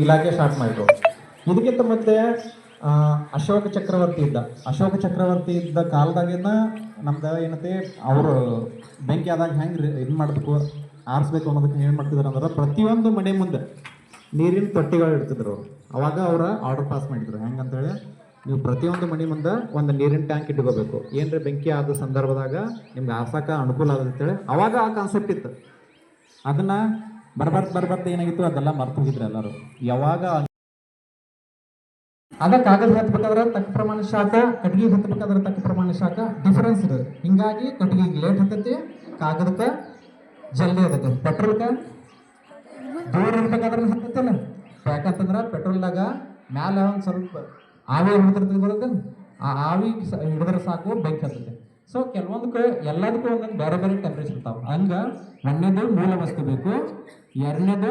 ಇಲಾಖೆ ಸ್ಟಾರ್ಟ್ ಮಾಡಿದ್ರು ಇದಕ್ಕಿಂತ ಮತ್ತೆ ಅಶೋಕ ಚಕ್ರವರ್ತಿ ಇದ್ದ. ಅಶೋಕ ಚಕ್ರವರ್ತಿ ಇದ್ದ ಕಾಲದಾಗಿನ ನಮ್ದು ಏನೈತಿ, ಅವರು ಬೆಂಕಿ ಆದಾಗ ಹೆಂಗೆ ಇದು ಮಾಡಬೇಕು, ಆರಿಸ್ಬೇಕು ಅನ್ನೋದಕ್ಕೆ ಏನು ಮಾಡ್ತಿದ್ರು ಅಂದ್ರೆ ಪ್ರತಿಯೊಂದು ಮನೆ ಮುಂದೆ ನೀರಿನ ತೊಟ್ಟಿಗಳು ಇಡ್ತಿದ್ರು ಅವಾಗ ಅವರ ಆರ್ಡರ್ ಪಾಸ್ ಮಾಡಿದ್ರು. ಹೆಂಗಂತೇಳಿ, ನೀವು ಪ್ರತಿಯೊಂದು ಮನೆ ಮುಂದೆ ಒಂದು ನೀರಿನ ಟ್ಯಾಂಕ್ ಇಟ್ಕೋಬೇಕು. ಏನ್ರಿ ಬೆಂಕಿ ಆದ ಸಂದರ್ಭದಾಗ ನಿಮ್ಗೆ ಆರ್ಸಕ್ಕೆ ಅನುಕೂಲ ಆಗುತ್ತೆ ಅವಾಗ ಆ ಕಾನ್ಸೆಪ್ಟ್ ಇತ್ತು. ಅದನ್ನ ಬರ್ಬರ್ತ್ ಬರ್ಬರ್ತ್ ಏನಾಗಿತ್ತು? ಅದೆಲ್ಲ ಮರ್ತು ಹೋಗಿದ್ರು ಎಲ್ಲರೂ. ಯಾವಾಗ ಅದ ಕಾಗದ ಹತ್ಬೇಕಾದ್ರೆ ತಕ್ಕ ಪ್ರಮಾಣ ಶಾಖ, ಕಟ್ಗಿ ಹತ್ಬೇಕಾದ್ರೆ ತಕ್ಕ ಪ್ರಮಾಣ ಶಾಖ ಡಿಫರೆನ್ಸ್ ಇದೆ. ಹಿಂಗಾಗಿ ಕಟ್ಗಿಗೆ ಲೇಟ್ ಹತ್ತೈತಿ, ಕಾಗದಕ್ಕೆ ಜಲ್ದಿ ಅದಕ್ಕೆ ಪೆಟ್ರೋಲ್ಗೆ ದೂರ ಇರ್ಬೇಕಾದ್ರೆ ಹತ್ತೈತಲ್ಲ? ಯಾಕಂತಂದ್ರೆ ಪೆಟ್ರೋಲ್ದಾಗ ಮ್ಯಾಲ ಒಂದು ಸ್ವಲ್ಪ ಆವಿ ಹಿಡಿದಿರ್ತದೆ ಬರುತ್ತೆ ಆ ಆವಿ ಹಿಡಿದ್ರೆ ಸಾಕು, ಬೆಂಕಿ ಹತ್ತೈತೆ. ಸೊ ಕೆಲವೊಂದಕ್ಕೆ ಎಲ್ಲದಕ್ಕೂ ಒಂದೊಂದು ಬೇರೆ ಬೇರೆ ಟೆಂಪ್ರೇಚರ್ ಇರ್ತಾವೆ. ಹಂಗ ಒಂದೇದು ಮೂಲ ವಸ್ತು ಬೇಕು. ಎರಡನೇದು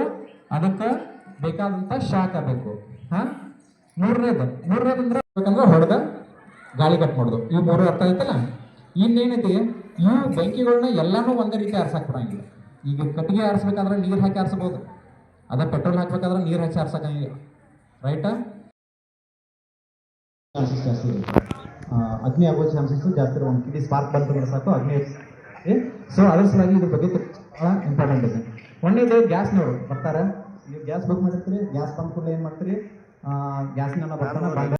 ಅದಕ್ಕೆ ಬೇಕಾದಂಥ ಶಾಖ ಬೇಕು. ಹಾ? ಮೂರನೇದು. ಮೂರನೇದು ಅಂದ್ರೆ ಬೇಕಂದ್ರೆ ಹೊಡೆದ ಗಾಳಿ ಕಟ್ ಮಾಡೋದು. ಇವು ಮೂರು ಅರ್ಥ ಆಯ್ತಲ್ಲ? ಇನ್ನೇನೈತಿ? ಇವು ಬೆಂಕಿಗಳನ್ನ ಎಲ್ಲಾನು ಒಂದೇ ರೀತಿ ಆರ್ಸಕ್ ಬರಂಗಿಲ್ಲ ಈಗ ಕಟ್ಟಿಗೆ ಆರಿಸ್ಬೇಕಾದ್ರೆ ನೀರು ಹಾಕಿ ಆರಿಸ್ಬೋದು. ಅದ ಪೆಟ್ರೋಲ್ ಹಾಕ್ಬೇಕಾದ್ರೆ ನೀರು ಹಾಕಿ ಆರ್ಸಕಂಗಿಲ್ಲ. ರೈಟಾ ಜಾಸ್ತಿ ಅಗ್ನಿ ಆಗೋ ಚಾನ್ಸಸ್ ಜಾಸ್ತಿ ಇರೋ ಒಂದು ಕಿಡಿ ಸ್ಪಾರ್ಕ್ ಬಂತು ಸಾಕು, ಅಗ್ನಿ ಸೊ ಅದ್ರ ಸಲುವಾಗಿ ಇದ್ರ ಬಗ್ಗೆ ಭಾಳ ಇಂಪಾರ್ಟೆಂಟ್ ಇದೆ. ಒಂದೇದು ಗ್ಯಾಸ್ನವರು ಬರ್ತಾರೆ? ನೀವು ಗ್ಯಾಸ್ ಬುಕ್ ಮಾಡಿರ್ತೀರಿ ಗ್ಯಾಸ್ ಪಂಪ್ ಕೂಡ ಏನು ಮಾಡ್ತೀರಿ? ಗ್ಯಾಸ್ನ ಬರ್ತಾನೆ ಬಂದ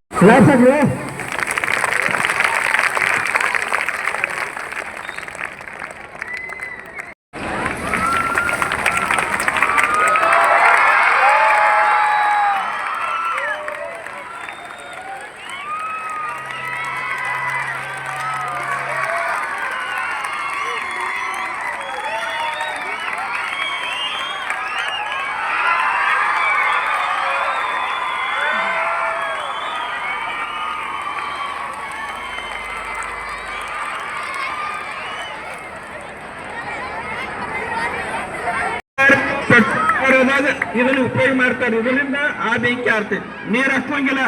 ಪೆಟ್ರೋಲ್ ಇದನ್ನ ಉಪಯೋಗ ಮಾಡ್ತಾರೆ. ಇದರಿಂದ ಆ ಬೆಂಕಿ ಆರ್ತೈತಿ ನೀರ್ ಹಾಕೋಂಗಿಲ್ಲ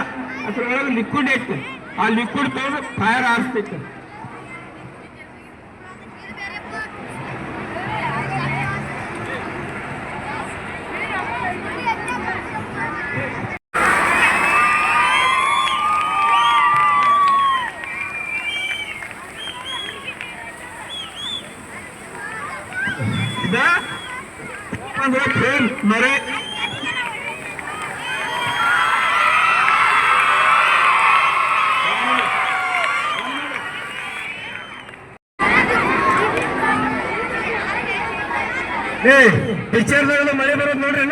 ಅದ್ರೊಳಗೆ ಲಿಕ್ವಿಡ್ ಐತಿ. ಆ ಲಿಕ್ವಿಡ್ ತಗೊಂಡು ಫೈರ್ ಆರಿಸ್ತೈತಿ. ಇದ? ಅಂದ್ರೆ ಫೇಲ್ ಮರೆ. ಏ ಪಿಕ್ಚರ್ದಾಗ ಮಳೆ ಬರೋದು ನೋಡ್ರಿ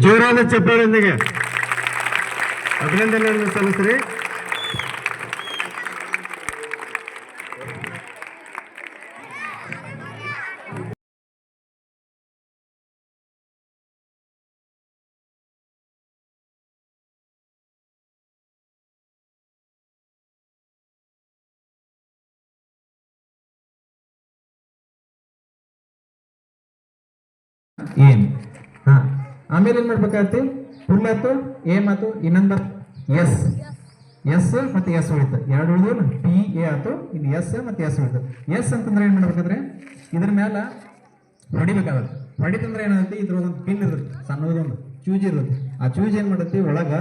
ಜೋರಾದ ಚಪ್ಪಾಳೊಂದಿಗೆ ಅಭಿನಂದನೆಯನ್ನು ಸಲ್ಲಿಸ್ರಿ ಏನ್? ಹಾ. ಆಮೇಲೆ ಏನ್ ಮಾಡ್ಬೇಕಾಗತ್ತೆ? ಫುಲ್ ಆತು ಏಮ್ ಮಾತು ಇನ್ನೊಂದು ಎಸ್. ಎಸ್ ಮತ್ತೆ ಎಸ್ ಉಳಿತು ಎರಡು ಉಳಿದು ಪಿ ಎ ಆತು ಇಲ್ಲಿ ಎಸ್ ಮತ್ತೆ ಎಸ್ ಉಳಿತು ಎಸ್ ಅಂತಂದ್ರೆ ಏನ್ ಮಾಡ್ಬೇಕಾದ್ರೆ ಇದ್ರ ಮೇಲೆ ಹೊಡಿಬೇಕಾಗತ್ತೆ. ಹೊಡಿತಂದ್ರೆ ಏನಾಗುತ್ತೆ? ಇದ್ರ ಒಂದು ಪಿನ್ ಇರುತ್ತೆ. ಸಣ್ಣದೊಂದು ಚೂಜ್ ಇರುತ್ತೆ. ಆ ಚೂಜ್ ಏನ್ ಮಾಡುತ್ತೆ? ಒಳಗ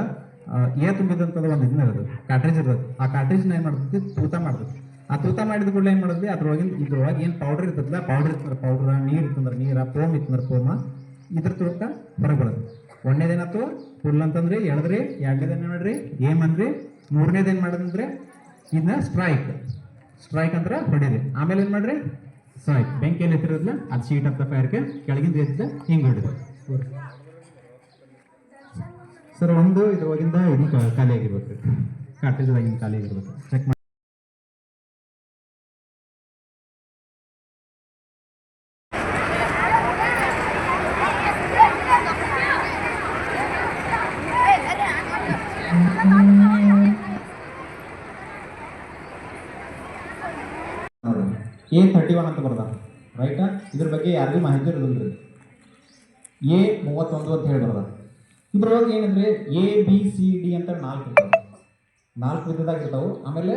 ಎ ತುಂಬಿದಂತ ತುಂಬಿದಂತದ ಒಂದು ಇದನ್ನ ಇರುತ್ತೆ. ಕಾಟ್ರೇಜ್ ಇರುತ್ತೆ. ಆ ಕಾರ್ಟ್ರೇಜ್ನ ಏನ್ ಮಾಡ್ತೈತಿ? ತೂತ ಮಾಡ್ತೈತಿ. ಆ ತೂತ ಮಾಡಿದ ಕೂಡಲೇ ಏನ್ ಮಾಡಿದ್ವಿ? ಅದ್ರೊಳಗಿನ ಇದ್ರೊಳಗೆ ಏನ್ ಪೌಡರ್ ಇರ್ತದಲ್ಲ ಪೌಡರ್ ಇತ್ತಂದ್ರೆ ಪೌಡರ್ ನೀರ್ ಇರ್ತಂದ್ರೆ ನೀರ ಪೋಮ್ ಇತ್ತಂದ್ರೆ ಪೋಮ ಇದ್ರ ತೂಕ ಹೊರಗೆ ಬರುತ್ತೆ ಒಂದನೇದೇನಾಯ್ತು ಫುಲ್ ಅಂತಂದ್ರೆ, ಎಳದ್ರಿ ಎರಡನೇದೇನು ಮಾಡ್ರಿ? ಏಮ್ ಅಂದ್ರಿ ಮೂರನೇದೇನ್ ಮಾಡೋದಂದ್ರೆ ಇದನ್ನ ಸ್ಟ್ರೈಕ್ ಸ್ಟ್ರೈಕ್ ಅಂದ್ರೆ ಹೊಡೀರಿ. ಆಮೇಲೆ ಏನ್ ಮಾಡ್ರಿ? ಸ್ಟ್ರೈಕ್ ಬೆಂಕಿ ಎಲ್ಲಿ ಎತ್ತಿರೋದ್ಲ, ಅದು ಶೀಟ್ ಅಂತ ದ ಫೈರ್ಗೆ ಕೆಳಗಿಂದ ಎತ್ತ ಹಿಂಗೆ ಹೊಡಿರಿ. ಸರ್, ಒಂದು ಇದ್ರೊಳಗಿಂದ ಇದು ಖಾಲಿ ಆಗಿರ್ಬೇಕು. ರೀ ಕಾರ್ಟೇಜ್ದಾಗಿಂದ ಖಾಲಿ ಆಗಿರ್ಬೇಕು. ಚೆಕ್ ಮಾಡಿ ಎ ತರ್ಟಿ ಒನ್ ಅಂತ ಬರ್ದ ರೈಟಾ ಇದ್ರ ಬಗ್ಗೆ ಯಾರಿಗೂ ಮಾಹಿತಿ ಇರೋದಿಲ್ಲ ಎ ಮೂವತ್ತೊಂದು ಅಂತ ಹೇಳಿ ಬರ್ದ ಇದ್ರೊಳಗೆ ಏನಂದ್ರೆ ಎ ಬಿ ಸಿ ಡಿ ಅಂತ ನಾಲ್ಕು ಇರ್ತಾವೆ. ನಾಲ್ಕು ವಿಧದಾಗ ಇರ್ತಾವೆ. ಆಮೇಲೆ